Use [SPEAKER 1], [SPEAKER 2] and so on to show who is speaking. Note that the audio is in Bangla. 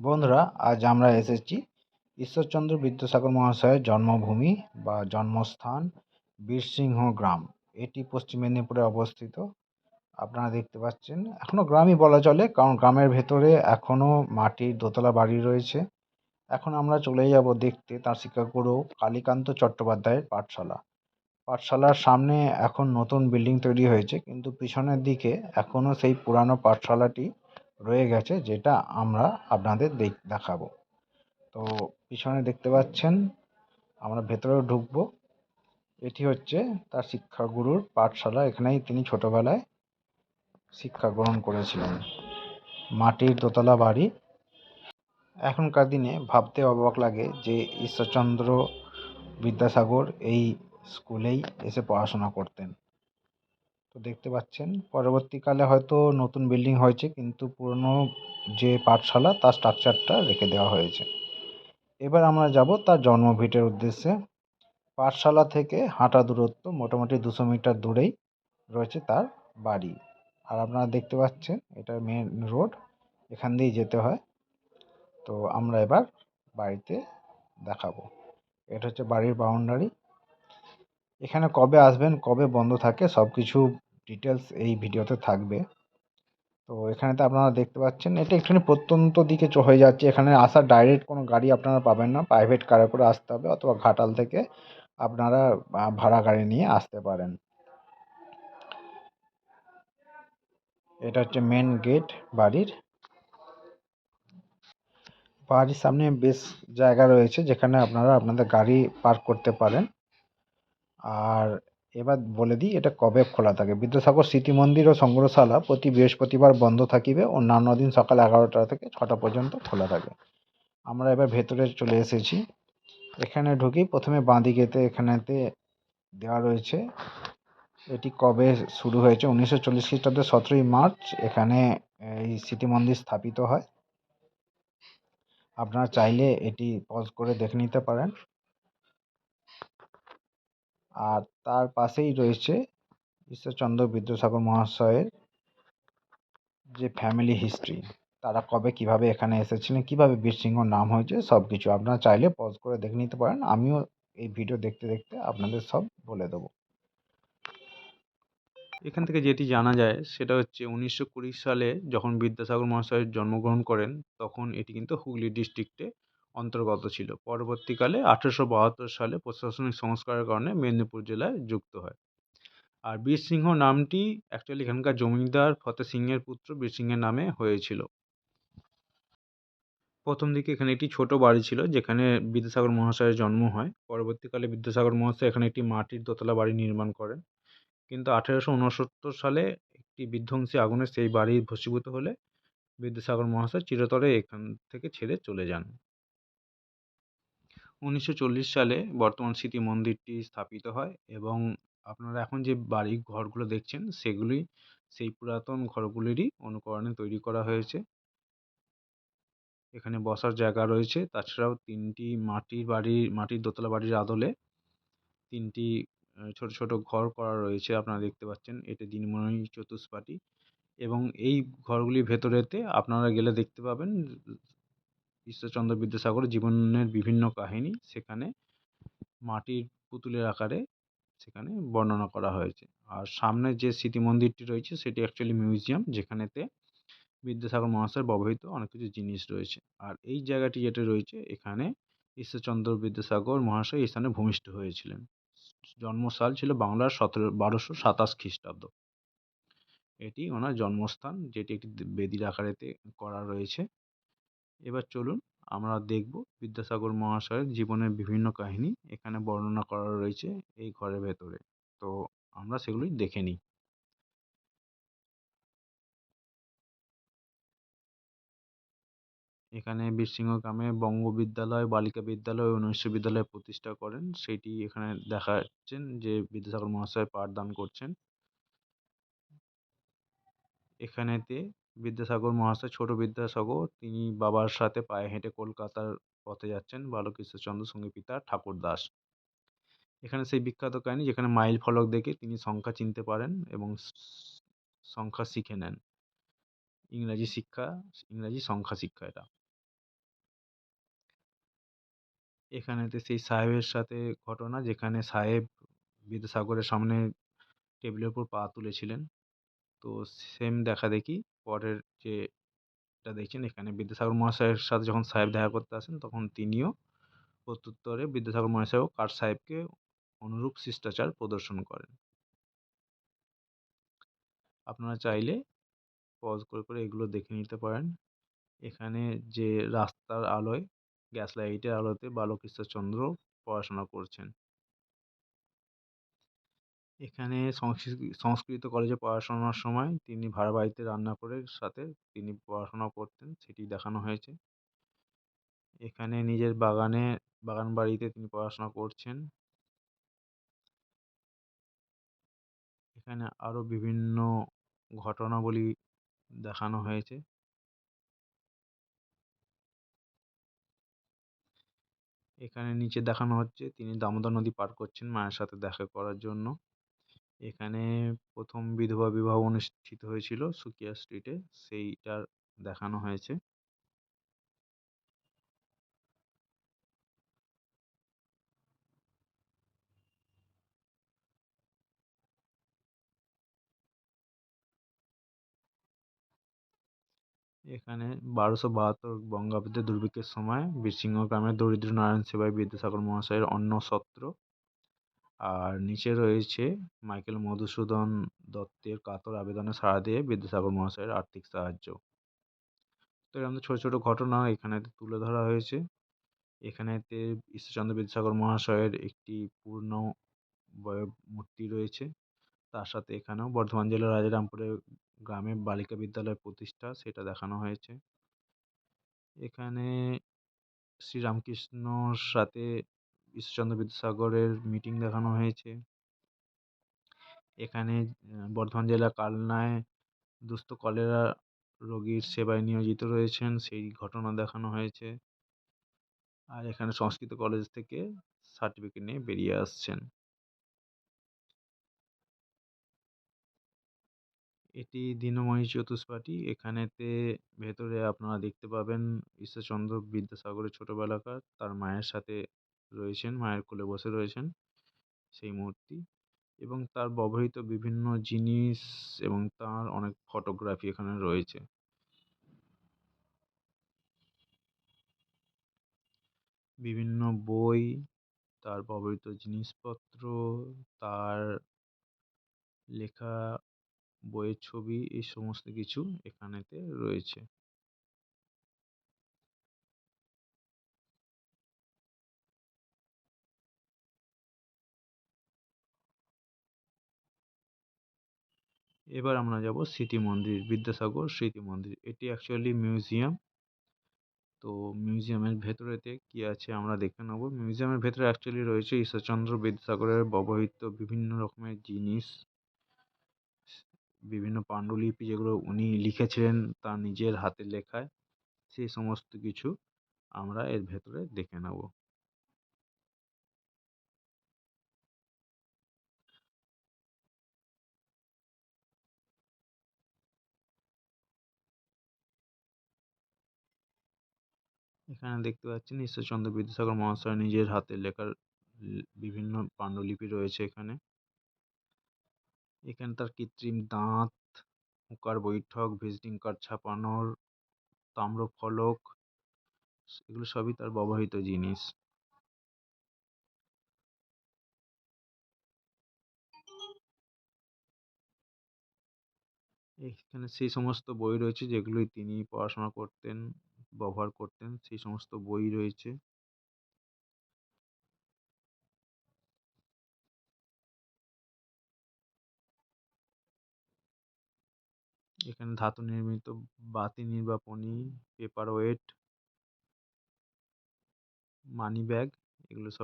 [SPEAKER 1] বন্ধুরা, আজ আমরা এসেছি ঈশ্বরচন্দ্র বিদ্যাসাগর মহাশয়ের জন্মভূমি বা জন্মস্থান বীরসিংহ গ্রাম। এটি পশ্চিম মেদিনীপুরে অবস্থিত। আপনারা দেখতে পাচ্ছেন এখনও গ্রামই বলা চলে, কারণ গ্রামের ভেতরে এখনও মাটির দোতলা বাড়ি রয়েছে। এখন আমরা চলে যাব দেখতে তার শিক্ষাগুরু কালীকান্ত চট্টোপাধ্যায়ের পাঠশালা। পাঠশালার সামনে এখন নতুন বিল্ডিং তৈরি হয়েছে, কিন্তু পিছনের দিকে এখনও সেই পুরানো পাঠশালাটি রয়ে গেছে, যেটা আমরা আপনাদের দেখাবো। তো পিছনে দেখতে পাচ্ছেন, আমরা ভেতরেও ঢুকবো। এটি হচ্ছে তার শিক্ষাগুরুর পাঠশালা। এখানেই তিনি ছোটবেলায় শিক্ষা গ্রহণ করেছিলেন। মাটির দোতলা বাড়ি। এখনকার দিনে ভাবতে অবাক লাগে যে ঈশ্বরচন্দ্র বিদ্যাসাগর এই স্কুলেই এসে পড়াশোনা করতেন। দেখতে পাচ্ছেন। পরবর্তীকালে হয়তো নতুন বিল্ডিং হয়েছে, কিন্তু পুরনো যে পাঠশালা, তার স্ট্রাকচারটা রেখে দেওয়া হয়েছে। এবার আমরা যাব তার জন্মভিটের উদ্দেশ্যে। পাঠশালা থেকে হাঁটা দূরত্ব মোটামুটি দুশো মিটার দূরেই রয়েছে তার বাড়ি। আর আপনারা দেখতে পাচ্ছেন, এটা মেন রোড এখান দিয়েই যেতে হয়। তো আমরা এবার বাড়িতে দেখাবো। এটা হচ্ছে বাড়ির বাউন্ডারি এখানে কবে আসবেন, কবে বন্ধ থাকে সব কিছু ডিটেলস এই ভিডিওতে থাকবে। তো এখানে তো আপনারা দেখতে পাচ্ছেন, এটা একটুখানি প্রত্যন্ত দিকে হয়ে যাচ্ছে। এখানে আসার ডাইরেক্ট কোনো গাড়ি আপনারা পাবেন না। প্রাইভেট কারে করে আসতে হবে অথবা ঘাটাল থেকে আপনারা ভাড়া গাড়ি নিয়ে আসতে পারেন। এটা হচ্ছে মেন গেট বাড়ির। বাড়ির সামনে বেশ জায়গা রয়েছে যেখানে আপনারা আপনাদের গাড়ি পার্ক করতে পারেন। আর এবার বলে দিই, এটা কবে খোলা থাকে? বিদ্যাসাগর স্মৃতি মন্দির ও সংগ্রহশালা প্রতি বৃহস্পতিবার বন্ধ থাকিবে অন্যান্য দিন সকাল এগারোটা থেকে ছটা পর্যন্ত খোলা থাকে। আমরা এবার ভেতরে চলে এসেছি। এখানে ঢুকি, প্রথমে বাঁদিকেতে এখানেতে দেওয়া রয়েছে। এটি কবে শুরু হয়েছে? উনিশশো চল্লিশ খ্রিস্টাব্দের সতেরোই মার্চ, এখানে এই স্মৃতি মন্দির স্থাপিত হয়। আপনারা চাইলে এটি পজ করে দেখে নিতে পারেন। আর তার পাশেই রয়েছে ঈশ্বরচন্দ্র বিদ্যাসাগর মহাশয়ের যে ফ্যামিলি হিস্ট্রি তারা কবে কীভাবে এখানে এসেছিলেন, কীভাবে বীরসিংহ নাম হয়েছে সব কিছু আপনারা চাইলে পজ করে দেখে নিতে পারেন। আমিও এই ভিডিও দেখতে দেখতে আপনাদের সব বলে দেবো।
[SPEAKER 2] এখান থেকে যেটি জানা যায়, সেটা হচ্ছে উনিশশো কুড়ি সালে যখন বিদ্যাসাগর মহাশয় জন্মগ্রহণ করেন, তখন এটি কিন্তু হুগলি ডিস্ট্রিক্টে অন্তর্গত ছিল। পরবর্তীকালে আঠেরোশো বাহাত্তর সালে প্রশাসনিক সংস্কারের কারণে মেদিনীপুর জেলায় যুক্ত হয়। আর বীরসিংহ নামটি অ্যাকচুয়ালি এখানকার জমিদার ফতে সিংহের পুত্র বীরসিংহের নামে হয়েছিল। প্রথম দিকে এখানে একটি ছোট বাড়ি ছিল যেখানে বিদ্যাসাগর মহাশয়ের জন্ম হয়। পরবর্তীকালে বিদ্যাসাগর মহাশয় এখানে একটি মাটির দোতলা বাড়ি নির্মাণ করেন। কিন্তু আঠেরোশো উনসত্তর সালে একটি বিধ্বংসী আগুনে সেই বাড়ি ভস্মীভূত হলে বিদ্যাসাগর মহাশয় চিরতরে এখান থেকে ছেড়ে চলে যান। উনিশশো চল্লিশ সালে বর্তমান স্মৃতি মন্দিরটি স্থাপিত হয় এবং আপনারা এখন যে বাড়ি ঘরগুলো দেখছেন, সেগুলি, সেই পুরাতন ঘরগুলিরই অনুকরণে তৈরি করা হয়েছে। এখানে বসার জায়গা রয়েছে। তাছাড়াও তিনটি মাটির বাড়ির মাটির দোতলা বাড়ির আদলে তিনটি ছোট ছোট ঘর করা রয়েছে আপনারা দেখতে পাচ্ছেন। এটি দিনমণি চতুষ্পাঠী এবং এই ঘরগুলির ভেতরেতে আপনারা গেলে দেখতে পাবেন ঈশ্বরচন্দ্র বিদ্যাসাগরের জীবনের বিভিন্ন কাহিনী সেখানে মাটির পুতুলের আকারে সেখানে বর্ণনা করা হয়েছে। আর সামনে যে স্মৃতি মন্দিরটি রয়েছে সেটি অ্যাকচুয়ালি মিউজিয়াম যেখানেতে বিদ্যাসাগর মহাশয়ের ব্যবহৃত অনেক কিছু জিনিস রয়েছে। আর এই জায়গাটি যেটা রয়েছে এখানে ঈশ্বরচন্দ্র বিদ্যাসাগর মহাশয় এই স্থানে ভূমিষ্ঠ হয়েছিলেন। জন্মসাল ছিল বাংলার সতেরো, বারোশো সাতাশ খ্রিস্টাব্দ। এটি ওনার জন্মস্থান যেটি একটি বেদির আকারেতে করা রয়েছে। এবার চলুন আমরা দেখব বিদ্যাসাগর মহাশয়ের জীবনের বিভিন্ন কাহিনী এখানে বর্ণনা করা রয়েছে এই ঘরের ভেতরে। তো আমরা সেগুলি দেখে নিই। এখানে বীরসিংহ গ্রামে বঙ্গ বিদ্যালয়, বালিকা বিদ্যালয় ও নৈশ বিদ্যালয় প্রতিষ্ঠা করেন। সেটি এখানে দেখাচ্ছেন যে বিদ্যাসাগর মহাশয় পাঠদান করছেন। এখানেতে বিদ্যাসাগর মহাশয়, ছোট বিদ্যাসাগর। তিনি বাবার সাথে পায়ে হেঁটে কলকাতার পথে যাচ্ছেন। বালক ঈশ্বরচন্দ্র সঙ্গে পিতা ঠাকুর দাস। এখানে সেই বিখ্যাত কাহিনী যেখানে মাইল ফলক দেখে তিনি সংখ্যা চিনতে পারেন এবং সংখ্যা শিখে নেন। ইংরাজি শিক্ষা, ইংরাজি সংখ্যা শিক্ষা এটা। এখানেতে সেই সাহেবের সাথে ঘটনা যেখানে সাহেব বিদ্যাসাগরের সামনে টেবিলের উপর পা তুলেছিলেন। তো সেম দেখাদেখি পরের যে এটা দেখছেন এখানে বিদ্যাসাগর মহাশয়ের সাথে যখন সাহেব দেখা করতে আসেন, তখন তিনিও প্রত্যুত্তরে বিদ্যাসাগর মহাশয়ও কার সাহেবকে অনুরূপ শিষ্টাচার প্রদর্শন করেন। আপনারা চাইলে পজ করে করে এগুলো দেখে নিতে পারেন। এখানে যে রাস্তার আলোয় গ্যাস লাইটের আলোতে বালক ঈশ্বরচন্দ্র পড়াশোনা করছেন। এখানে সংস্কৃ- সংস্কৃত কলেজে পড়াশোনার সময় তিনি ভাড়া বাড়িতে রান্না করে সাথে তিনি পড়াশোনা করতেন, সেটি দেখানো হয়েছে। এখানে নিজের বাগানে, বাগান বাড়িতে তিনি পড়াশোনা করছেন। এখানে আরও বিভিন্ন ঘটনাবলী দেখানো হয়েছে। এখানে নিচে দেখানো হচ্ছে তিনি দামোদর নদী পার করছেন মায়ের সাথে দেখা করার জন্য। এখানে প্রথম বিধবা বিবাহ অনুষ্ঠিত হয়েছিল সুকিয়া স্ট্রিটে সেইটার দেখানো হয়েছে। এখানে বারোশো বাহাত্তর বঙ্গাব্দে দুর্ভিক্ষের সময় বীরসিংহ গ্রামের দরিদ্র নারায়ণ সেবাই বিদ্যাসাগর মহাশয়ের অন্ন সত্র আর নিচে রয়েছে মাইকেল মধুসূদন দত্তের কাতর আবেদনে সাড়া দিয়ে বিদ্যাসাগর মহাশয়ের আর্থিক সাহায্য। তো এরকম ছোটো ছোটো ঘটনা এখানেতে তুলে ধরা হয়েছে। এখানেতে ঈশ্বরচন্দ্র বিদ্যাসাগর মহাশয়ের একটি পূর্ণ মূর্তি রয়েছে। তার সাথে এখানেও বর্ধমান জেলার রাজারামপুরে গ্রামে বালিকা বিদ্যালয় প্রতিষ্ঠা, সেটা দেখানো হয়েছে। এখানে শ্রীরামকৃষ্ণর সাথে ঈশ্বরচন্দ্র বিদ্যাসাগরের মিটিং দেখানো হয়েছে। এখানে বর্ধমান জেলার কালনায় দুস্থ কলেরা রোগীর সেবায় নিয়োজিত রয়েছেন, সেই ঘটনা দেখানো হয়েছে। আর এখানে সংস্কৃত কলেজ থেকে সার্টিফিকেট নিয়ে বেরিয়ে আসছেন। এটি দীনময় চতুষ্পাঠী। এখানেতে ভেতরে আপনারা দেখতে পাবেন, ঈশ্বরচন্দ্র বিদ্যাসাগরের ছোটোবেলাকার, তার মায়ের সাথে রয়েছেন, মায়ের কোলে বসে রয়েছেন সেই মূর্তি এবং তার ব্যবহৃত বিভিন্ন জিনিস এবং তার অনেক ফটোগ্রাফি এখানে রয়েছে। বিভিন্ন বই, তার ব্যবহৃত জিনিসপত্র, তার লেখা বইয়ের ছবি, এই সমস্ত কিছু এখানেতে রয়েছে। এবার আমরা যাব স্মৃতি মন্দির, বিদ্যাসাগর স্মৃতি মন্দির। এটি অ্যাকচুয়ালি মিউজিয়াম তো মিউজিয়ামের ভেতরেতে কী আছে আমরা দেখে নেব। মিউজিয়ামের ভেতরে অ্যাকচুয়ালি রয়েছে ঈশ্বরচন্দ্র বিদ্যাসাগরের ব্যবহৃত বিভিন্ন রকমের জিনিস। বিভিন্ন পাণ্ডুলিপি যেগুলো উনি লিখেছিলেন তার নিজের হাতের লেখায়, সেই সমস্ত কিছু আমরা এর ভেতরে দেখে নেব। এখানে দেখতে পাচ্ছেন ঈশ্বরচন্দ্র বিদ্যাসাগর মহাশয় নিজের হাতে লেখার ল- বিভিন্ন পাণ্ডুলিপি রয়েছে এখানে। এখানে তার কৃত্রিম দাঁত হুঁকার বৈঠক ভিজিটিং কার্ড ছাপানোর, তাম্রফলক এগুলো সবই তার ব্যবহৃত জিনিস। এখানে সেই সমস্ত বই রয়েছে যেগুলোই তিনি পড়াশোনা করতেন। ব্যবহার করতেন, সেই সমস্ত বই রয়েছে। এখানে ধাতু নির্মিত, বাতি নির্বাপনী পেপার ওয়েট মানি ব্যাগ এগুলো সব